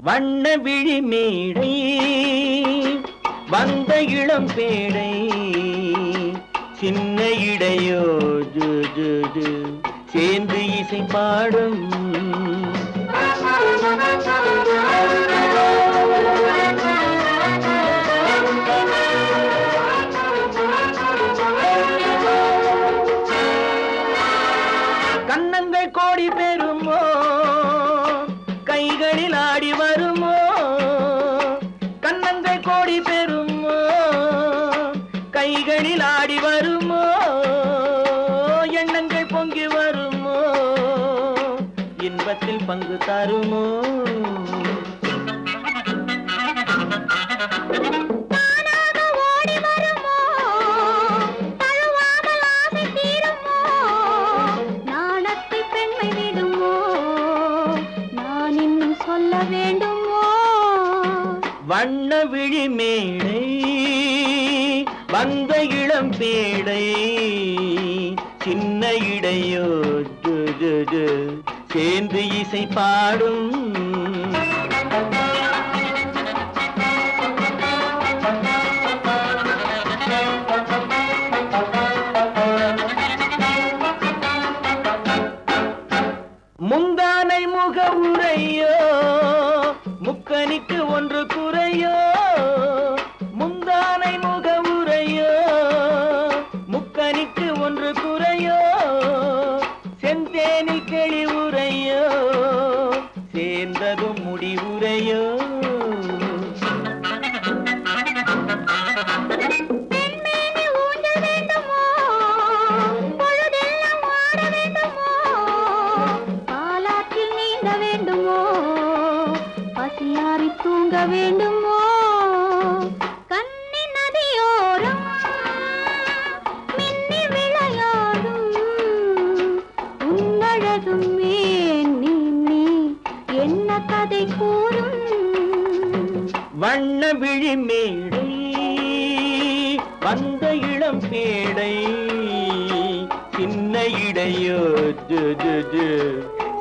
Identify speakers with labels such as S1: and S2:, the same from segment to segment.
S1: வண்ண விழி மேடை வந்த இளம் பேடை சின்ன இடையோ ஜு ஜு சேர்ந்து இசை பாடும்
S2: இன்னும் சொல்ல வேண்டுமோ?
S1: வண்ண விழி மேடை வந்த இளம் பேடை சின்ன இடையோ சேர்ந்து இசை பாடும்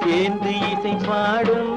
S1: சேர்ந்து இசை பாடும்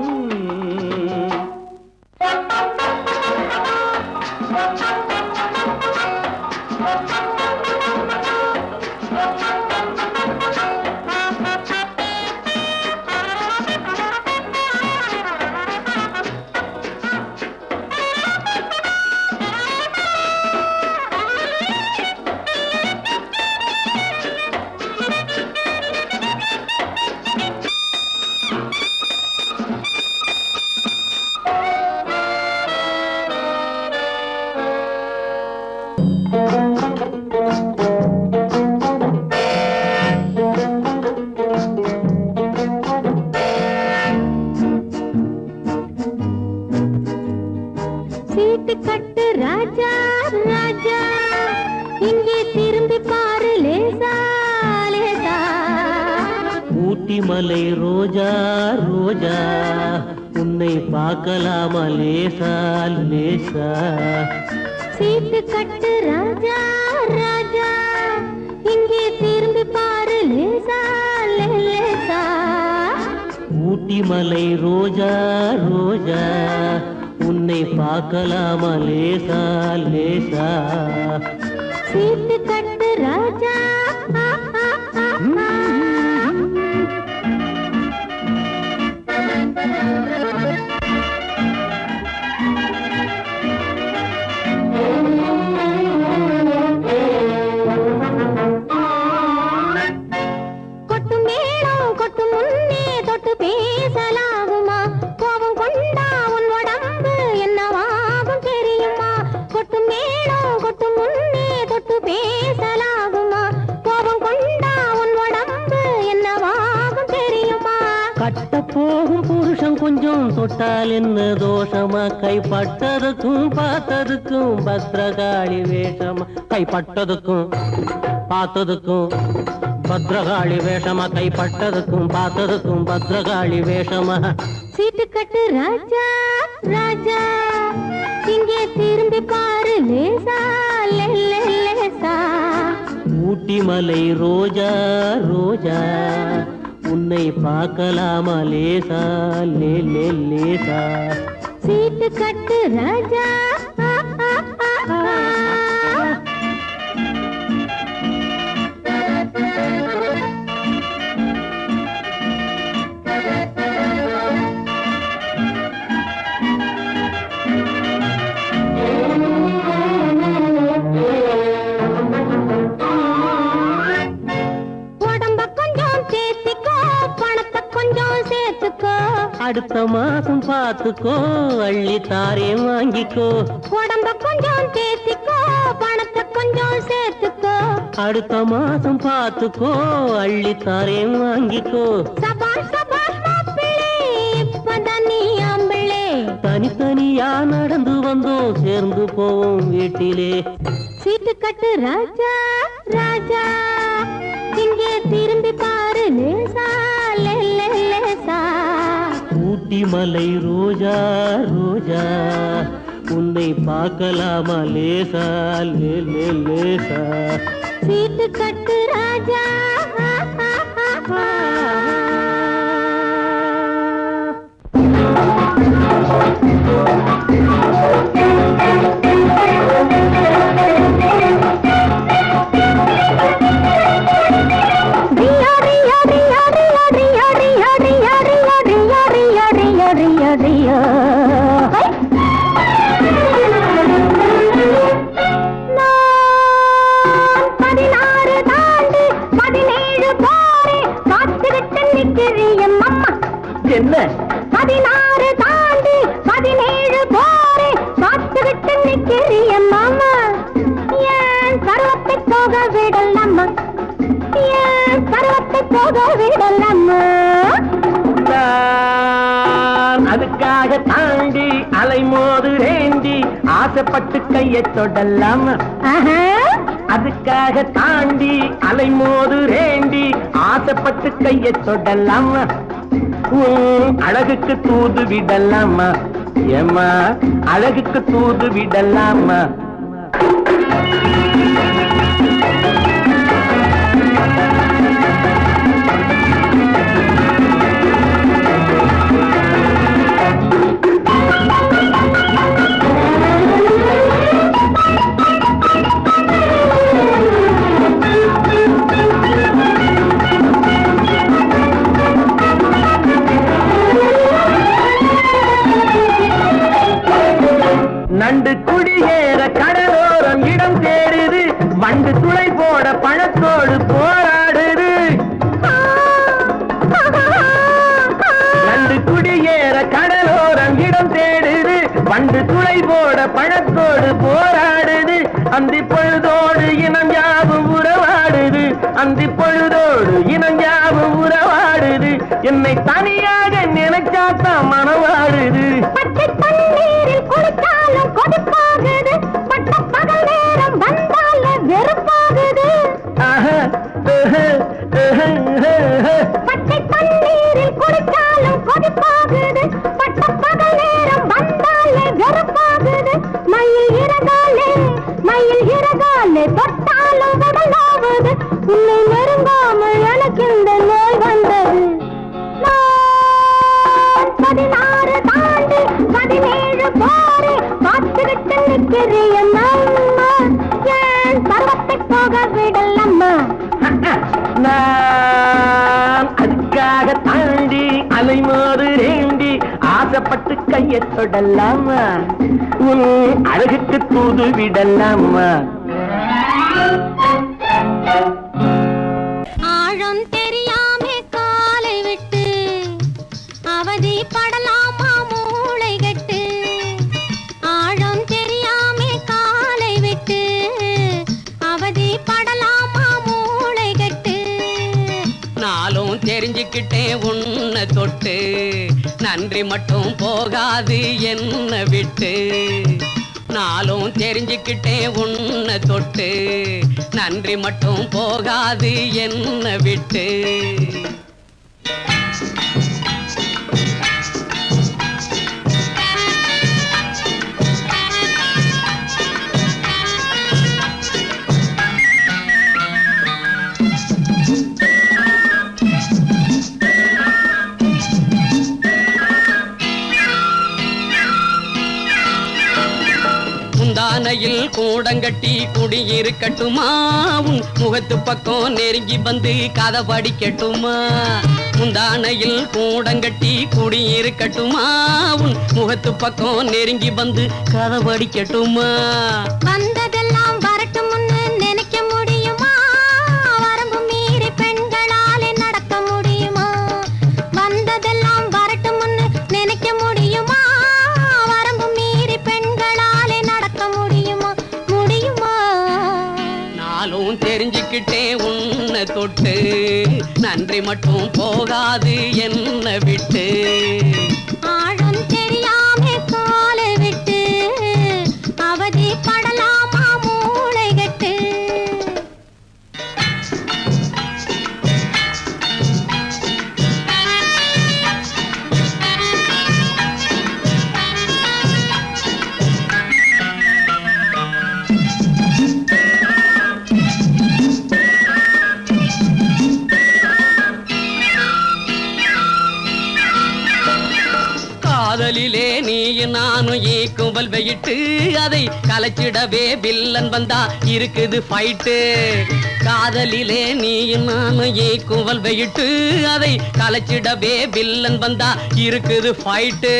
S2: சீட்டு கட்டு ராஜா ராஜா. இங்கே திரும்பி பாரு லேசா லேசா.
S1: ஊட்டி மலை ரோஜா ரோஜா. உன்னை பார்க்கலாமா லேசா லேசா.
S2: சீட்டு கட்டு ராஜா ராஜா. இங்கே திரும்பி பாரு லேசா லேசா.
S1: ஊட்டி மலை ரோஜா ரோஜா. உன்னை பார்க்கலாமா லேசா
S3: தோஷமா கைப்பட்டதுக்கும் பார்த்ததுக்கும் பத்ரகாளி வேஷமா. கைப்பட்டதுக்கும் பார்த்ததுக்கும் பத்ரகாளி வேஷமா? கைப்பட்டதுக்கும் பார்த்ததுக்கும் பத்ரகாளி வேஷமா?
S2: சீட்டு கட்டு ராஜா ராஜா. இங்கே திரும்பி பாரு லேசா லேசா.
S3: ஊட்டி மலை ரோஜா ரோஜா. உன்னை பார்க்கலாமா லேசா லே லேசா.
S2: बीत कट राजा।
S3: அடுத்த மாசம் பார்த்துக்கோ அள்ளி தாரேன் வாங்கிக்கோ.
S2: உடம்ப கொஞ்சம் சேர்த்திக்கோ பணத்தை கொஞ்சம் சேர்த்துக்கோ.
S3: அடுத்த மாசம் பார்த்துக்கோ அள்ளி தாரேன் வாங்கிக்கோ. தனித்தனியா நடந்து வந்தோம் சேர்ந்து போவோம் வீட்டிலே.
S2: சீட்டு கட்டு ராஜா ராஜா. இங்கே திரும்பி பாரு.
S3: ஊட்டி மலை ரோஜா ரோஜா உன்னை பார்க்கலாமா லேசா லே லே லேசா
S2: சீட்டு கட்டு ராஜா ஆ, ஆ,
S3: என்ன?
S2: பதினாறு தாண்டி பதினேழு போரே காத்துக்கிட்டு நிற்கிறேன் மாமா. ஏன் பருவத்தை போக விடலாமா ஏன் பருவத்தை போக விடலாமா
S3: நான் அதுக்காக தாண்டி அலைமோது ரேண்டி ஆசைப்பட்டு கையை தொடலாமா. அதுக்காக தாண்டி அலைமோது ரேண்டி ஆசைப்பட்டு கையை தொடலாமா. அழகுக்கு தூது விடலாமா. ஏம்மா அழகுக்கு தூது விடலாமா. போராடுது. அந்தி பொழுதோடு இனம் யாவும் உறவாடுது. அந்தி பொழுதோடு இனம் யாவும் உறவாடுது. என்னை தனியாக நினைச்சாத்தான் மனவாடுது.
S2: பச்சை தண்ணீரில் குளித்தாலும் கொதிப்பாகுது. உன்னை தொட்டாலும் உடலாவது உன்னை நெருங்காமல் எனக்கு இந்த நோய் வந்தது. பதினாறு தாண்டி பதினேழு போரே காத்துக்கிட்டு நிற்கிறேன் அம்மா. ஏன் பருவத்தை போக விடலம்மா
S3: நான் அதுக்காக தாண்டி அலைமோது ரேண்டி ஆசைப்பட்டு கையை தொடலாமா? உன் அழகுக்கு தூது விடலாமா?
S2: ஆழம் தெரியாம காலை விட்டு அவதி படலாமா மூளை கட்டு? ஆழம் தெரியாம காலை விட்டு அவதி படலாமா மூளை கட்டு?
S4: நாளும் தெரிஞ்சுக்கிட்டே தெரிஞ்சுக்கிட்டேன் உன்னை தொட்டு நன்றி மட்டும் போகாது என்ன விட்டு. நாளும் தெரிஞ்சுக்கிட்டேன் உன்னை தொட்டு நன்றி மட்டும் போகாது என்ன விட்டு. கூடங்கட்டி குடியிருக்கட்டுமா உன் முகத்து பக்கம் நெருங்கி வந்து கதை படிக்கட்டுமா முந்தானையில் கூடங்கட்டி குடியிருக்கட்டுமா உன் முகத்து பக்கம் நெருங்கி வந்து கதை படிக்கட்டுமா தெரிஞ்சுக்கிட்டேன் உன்னை தொட்டு நன்றி மட்டும் போகாது என்ன விட்டு. ஆழ நானும் ஈக்கும்பல் வெயிட்டு அதை கலைச்சிடவே வில்லன் வந்தா இருக்குது ஃபைட்டு காதலிலே நீயும் நானும் ஈக்கும்பல் வெயிட்டு அதை கலைச்சிடவே வில்லன் வந்தா இருக்குது ஃபைட்டு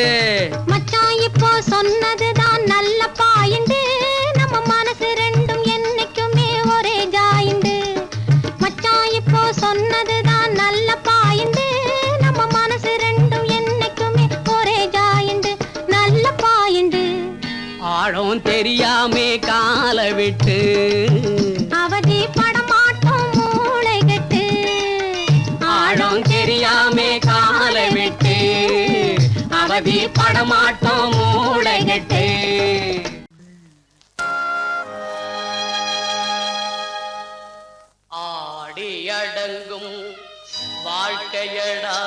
S2: மச்சான் இப்போ சொன்னதுதான் நல்ல பாயிண்டு நம்ம மனசு
S4: ரெண்டு விட்டு.
S2: அவதி படமாட்டோம் மூளை கட்டு.
S4: ஆழம் தெரியாமே கால விட்டு. அவதி படமாட்டோம் மூளைகட்டு ஆடி அடங்கும் வாழ்க்கையடா.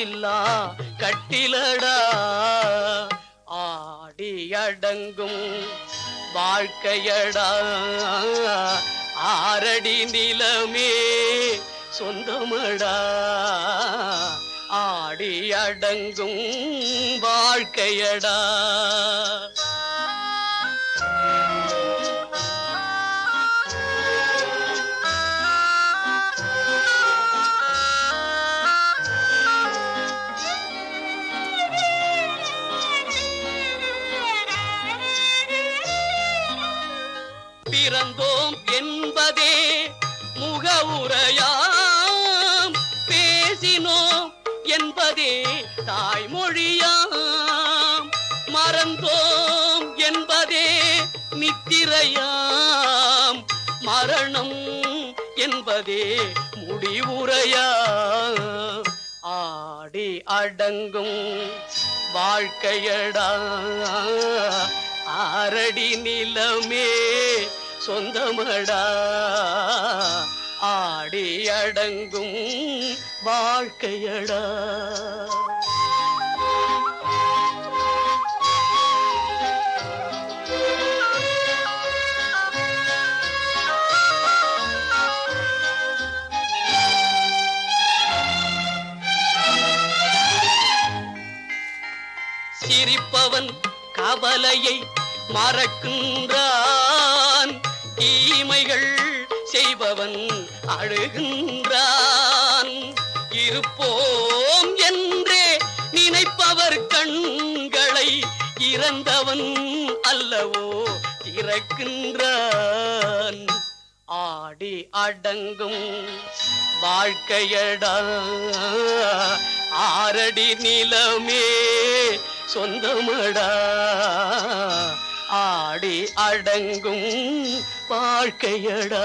S4: இல்லா கட்டிலடா. ஆடி அடங்கும் வாழ்க்கையடா. ஆரடி நிலமே சொந்தமடா. ஆடி அடங்கும் வாழ்க்கையடா. அடங்கும் வாழ்க்கையடா. ஆரடி நிலமே சொந்தமடா. ஆடி அடங்கும் வாழ்க்கையடா. கவலையை மறக்கின்றான். தீமைகள் செய்பவன் அழுகின்றான். இருப்போம் என்றே நினைப்பவர் கண்களை இறந்தவன் அல்லவோ திறக்கின்றான். ஆடி அடங்கும் வாழ்க்கையடா ஆரடி நிலமே சொந்தமடா. ஆடி அடங்கும் வாழ்க்கையடா.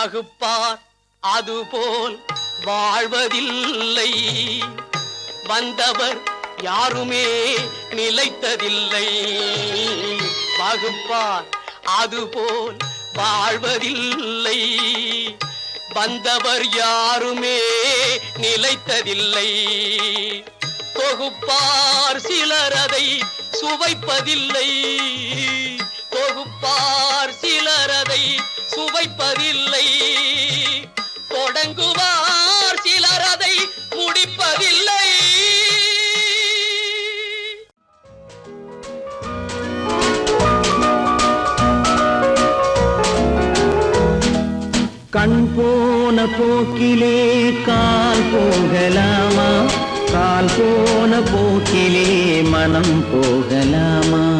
S4: வகுப்பார் அதுபோல் வாழ்வதில்லை. வந்தவர் யாருமே நிலைத்ததில்லை. வகுப்பார் அதுபோல் வாழ்வதில்லை. வந்தவர் யாருமே நிலைத்ததில்லை. தொகுப்பார் சிலரதை சுவைப்பதில்லை. தொகுப்பார் சிலரதை சுவைப்பதில்லை. தொடங்குவார் சிலர் அதை முடிப்பதில்லை.
S1: கண் போன போக்கிலே கால் போகலாமா? கால் போன போக்கிலே மனம் போகலாமா?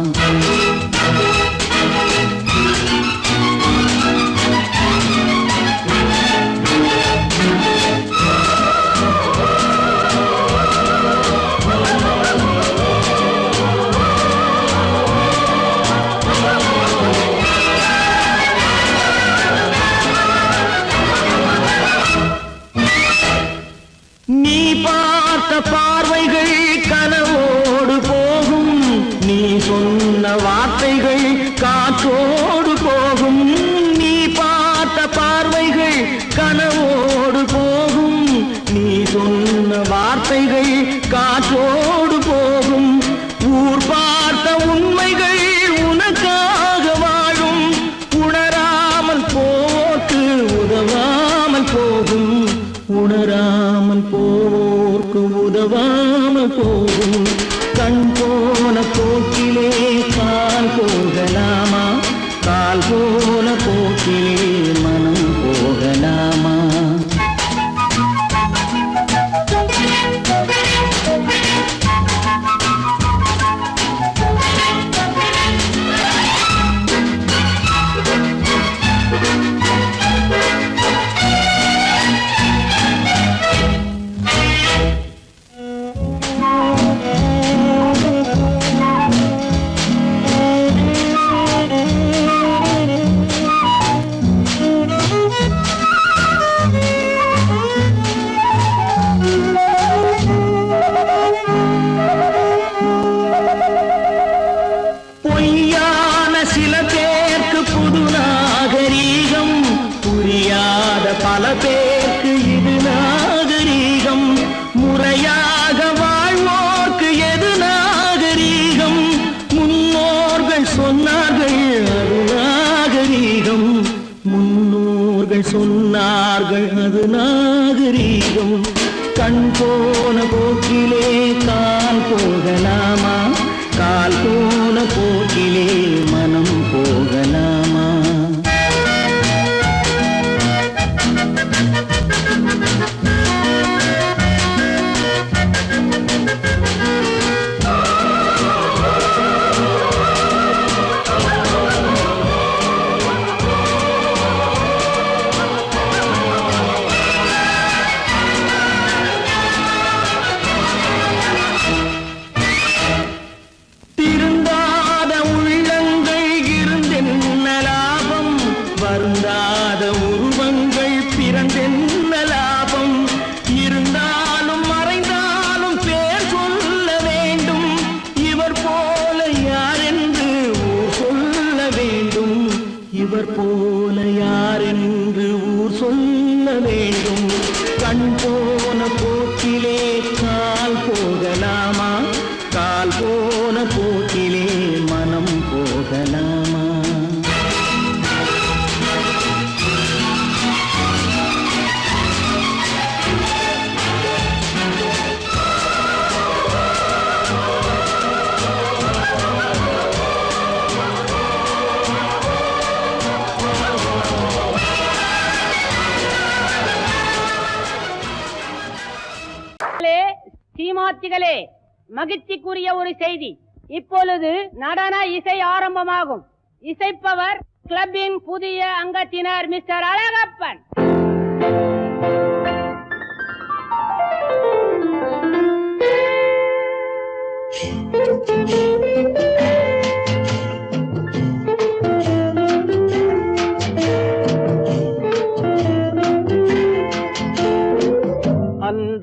S1: நாகரீகம் கண் போன போக்கிலே
S5: மகிழ்ச்சிக்குரிய ஒரு செய்தி இப்பொழுது நடன இசை ஆரம்பமாகும் இசைப்பவர் கிளப்பின் புதிய அங்கத்தினர் மிஸ்டர் அழகப்பன்
S6: Thank you.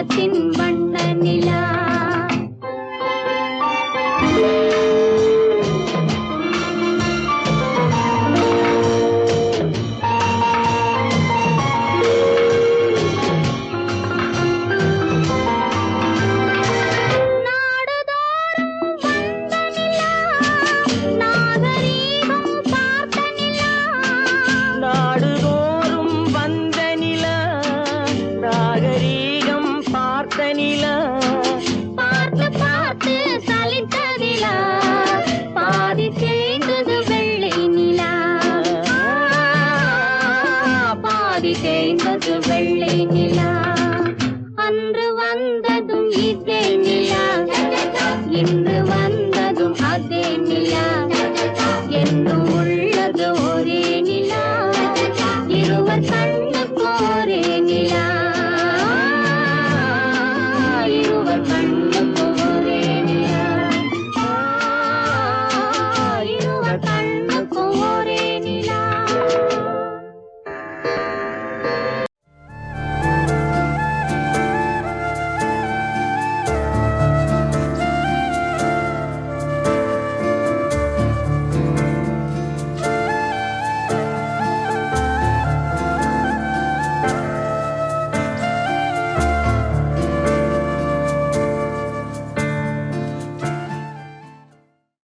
S2: மனத்தின்